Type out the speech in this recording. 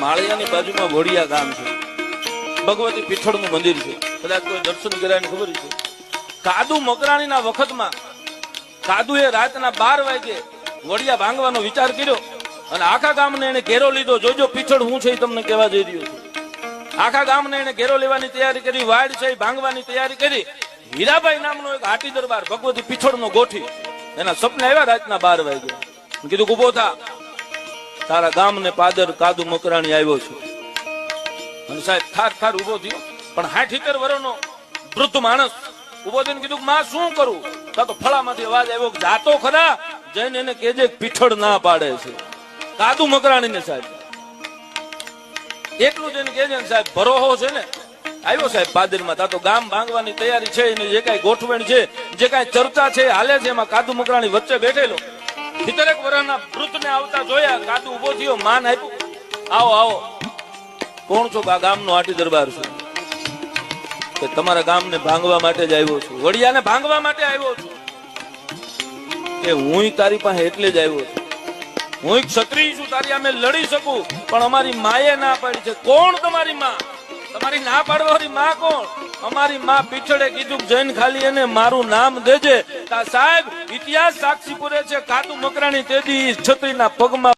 માળિયાની બાજુમાં વડિયા ગામ છે. ભગવતી પીઠળનું મંદિર છે. કદાચ કોઈ દર્શન કર્યા ને ખબર છે. કાદુ મકરાણીના વખતમાં કાદુએ રાતના બાર વાગે વડિયા ભાંગવાનો વિચાર કર્યો અને આખા ગામને એને ઘેરો લીધો. જોજો પીછળ હું છે એ તમને કહેવા જઈ રહ્યો છું. આખા ગામને એને ઘેરો લેવાની તૈયારી કરી, વાડ છે ભાંગવાની તૈયારી કરી. હીરાભાઈ નામનો એક હાટી દરબાર ભગવતી પીછળનો ગોઠી. એના સપને આવ્યા રાતના બાર વાગે. કીધું ઊભો થા. તારા ગામને પાદર કાદુ મકરાણી આવ્યો છે. સાહેબ થાર થાર ઊભો થયો. પણ હાઠ હિતર વરોનો વૃદ્ધ માણસ ઊભો થઈને કીધું માં, શું કરું? તા ફળામાંથી અવાજ આવ્યો જાતો ખરા. જઈને એને કેજે પીઠળ ના પાડે છે. કાદુ મકરાણી ને સાહેબ એટલું જઈને કેજે ને સાહેબ, ભરોહો છે ને. આવ્યો સાહેબ પાદરમાં. તા તો ગામ ભાંગવાની તૈયારી છે, એની જે કાંઈ ગોઠવણ છે, જે કાંઈ ચર્ચા છે, હાલે છે, એમાં કાદુ મકરાણી વચ્ચે બેઠેલો. સિત્તેરેક વરાના વૃદ્ધને આવતા જોયા, કાદુ ઊભો થયો, માન આપ્યું. આવો આવો. કોણ છો? આ ગામનો આટી દરબાર છું. કે તમારા ગામને ભાંગવા માટે જ આવ્યો છું. વડિયાને ભાંગવા માટે આવ્યો છું. કે હું તારી પાસે એટલે જ આવ્યો છું. હું ક્ષત્રિય છું, તારી અમે લડી શકું, પણ અમારી માએ ના પાડી છે. કોણ તમારી માં? તમારી ના પાડવાની માં કોણ? અમારી માં પીછળે કીધું જૈન ખાલી એને મારું નામ દેજે. સાહેબ, ઇતિહાસ સાક્ષી પૂરે છે કાતુ મકરાણી તેદી ક્ષત્રિયના પગમાં